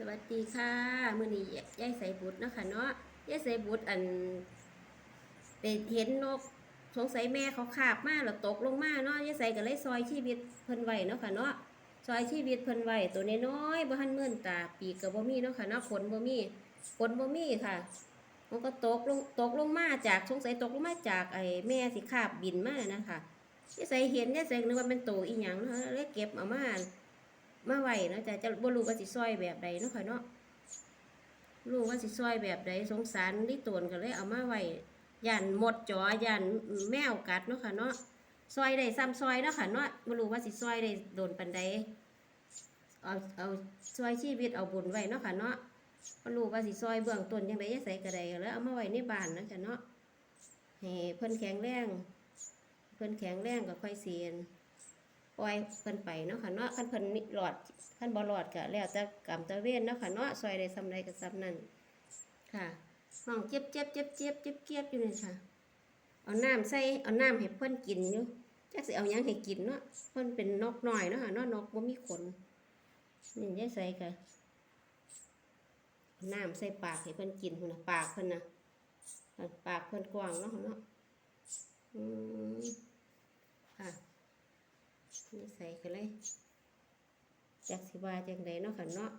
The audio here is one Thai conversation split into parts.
สวัสดีค่ะมื้อนี้ยายใส่บุตรนะค่ะเนาะยายใส่บุตรอันไปเห็นนกสงสัยแม่เขาคาบมาแล้วตกลงมาเนาะยายใส่ก็เลยซอยชีวิตเพิ่นไว้เนาะค่ะเนาะซอยชีวิตเพิ่นไว้ตัวน้อยๆบ่ทันเมื่อนตาปีกก็บ่มีเนาะค่ะเนาะขนบ่มีขนบ่มีค่ะ มันก็ตกลงตกลงมาจากสงสัยตกลงมาจากไอ้แม่สิคาบบินมานะคะยายใส่เห็นยายใส่นึกว่าเป็นตัวอีหยังเนาะเลยเก็บเอามา มาไหวเนาะจะจะบ่รู้ว่าสิซอยแบบใดเนาะค่ะเนาะรู้ว่าสิซอยแบบใดสงสารที่ตวนก็เลยเอามาไหวย่านหมดจอย่านแมวกัดเนาะค่ะเนาะซอยได้ซ้ำซอยเนาะค่ะเนาะบ่รู้ว่าสิซอยได้โดนปานใดเอาเอาซอยชีวิตเอาบุญไว้เนาะค่ะเนาะบ่รู้ว่าสิซอยเบื้องต้นจังไดจะใส่ก็ได้แล้วเอามาไว้ในบ้านเนาะจ้ะเนาะให้เพิ่นแข็งแรงเพิ่นแข็งแรงก็ค่อยเสียน ปล่อยเพิ่นไปเนาะค่ะเนาะคันเพิ่นนี่หลอดคันบ่หลอดก็แล้วแต่กรรมตะเวนเนาะค่ะเนาะซอยได้ซำใดก็ซำนั้นค่ะน้องเจ็บเจ็บเจ็บเจ็บเจ็บเกียบอยู่นี่ค่ะ เอาน้ำใส่เอาน้ำให้เพิ่นกินอยู่จักสิเอาหยังให้กินเนาะเพิ่นเป็นนกน้อยเนาะค่ะเนาะนกบ่มีขนนี่ยายใส่ก็น้ำใส่ปากให้เพิ่นกินพุ่นน่ะปากเพิ่นน่ะปากเพิ่นกว้างเนาะค่ะเนาะอืมค่ะ นี่ ใส่กันเลยจากสิว่าจังไดเนาะค่ะเนาะ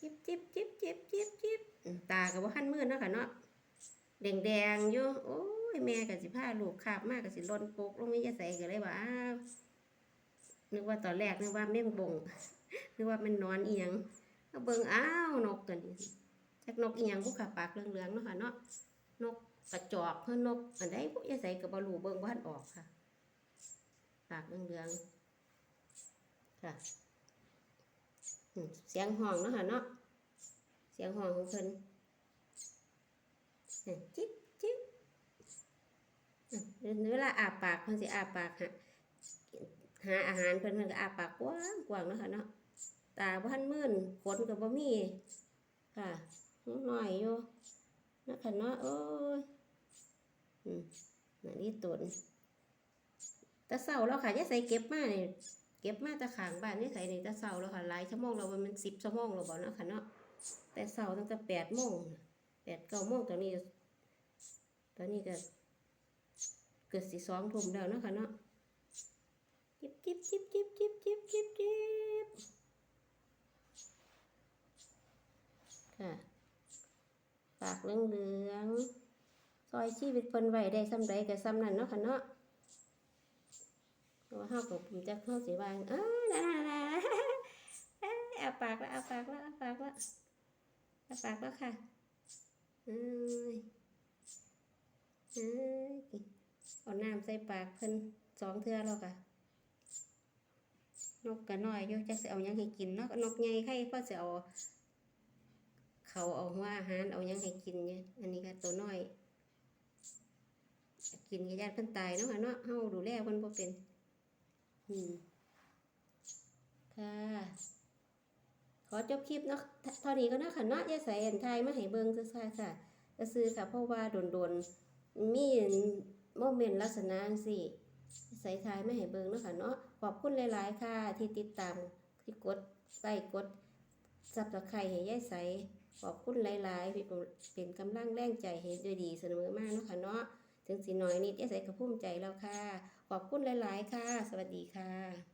จิบจิบจิบจิบจิบจิบตากับว่าขั้นมืดเนาะค่ะเนาะแดงแดงอยู่โอ้ยแม่กับสิพาลูกขาบมากกับสิลนปกลงไม่จะใส่กันเลยว่านึกว่าตอนแรกนึกว่าแม่งบงนึกว่ามันนอนเอียงก็เบิ่งอ้าวนกตัวนี้จากนกอีหยังพวกขาปากเหลืองๆเนาะค่ะเนาะนกกระจอกเพื่อนนกอันใดพวกยาใส่กับบอลูเบิ่งบ้านออกค่ะ ปากเหลืองๆค่ะเสียงห้องเนาะค่ะเนาะเสียงห้องของเพิ่นจิ๊บจิ๊บอ่เวลาอาปากเพิ่นสิอาปากหาหาอาหารเพิ่นเพิ่นก็อาปากกว้างกว้างเนาะค่ะเนาะตาบ่ทันมื่นขนก็บ่มีค่ะน้อยอยู่นาะคะเนาะโอ้ยอืมนี่ตุน ตะเสาแล้วค่ะยายใส่เก็บมาเนี่ยเก็บมาตะขางบ้านยายใส่ในตะเสาแล้วค่ะหลายชั่วโมงแล้วว่ามันสิบชั่วโมงแล้วบ่เนาะค่ะเนาะแต่เสาตั้งแต่แปดโมงแปดเก้าโมงตอนนี้ ตอนนี้ก็เกิดสิสองทุ่มแล้วเนาะค่ะเนาะจิบจิบจิบจิบจิบจิบจิบจิบค่ะปากเหลืองๆซอยชีวิตเพิ่นไว้ได้ซ้ำใดก็ซ้ำนั้นเนาะค่ะเนาะ ตัวห้ากับผมจะเข้าสีวางอ้าน่าน่าเอาปากแล้วเอาปากแล้วเอาปากแล้วเอาปากแล้วค่ะเอ้ยเอ้ยเอาน้ำใส่ปากเพิ่นสองเทื่อแล้วค่ะนกกระน้อยอยู่จักสิเอายังให้กินนาะนกใหญ่ไข่พ่อสิเอาเขาเอาหัวอาหารเอายังให้กินเนี่ยอันนี้ก็ตัวน้อย กินกับญาติเพิ่นตายเนาะเนาะเฮาดูแลเพิ่นบ่เป็น ค่ะ ขอจบคลิปเนาะเท่านี้ก็นะค่ะเนาะย่าใส่อันไทยมาให้เบิ่งซื่อๆค่ะก็ซื้อค่ะ เพราะว่าโดนๆมีโมเมนต์ลักษณะจังซี่ใส่ไทยไมาให้เบิ่งเนาะค่ะเนาะขอบคุณหลาย ๆ ค่ะ ที่ติดตามที่กดไลค์กดซับสไครต์ให้ยายใสขอบคุณหลาย ๆ เป็นกำลังแรงใจให้ด้วยดีเสมอมาเนาะค่ะเนาะ ถึงสิน้อยนิดยายใสก็ภูมิใจแล้วค่ะ ขอบคุณหลาย ๆ ค่ะ สวัสดีค่ะ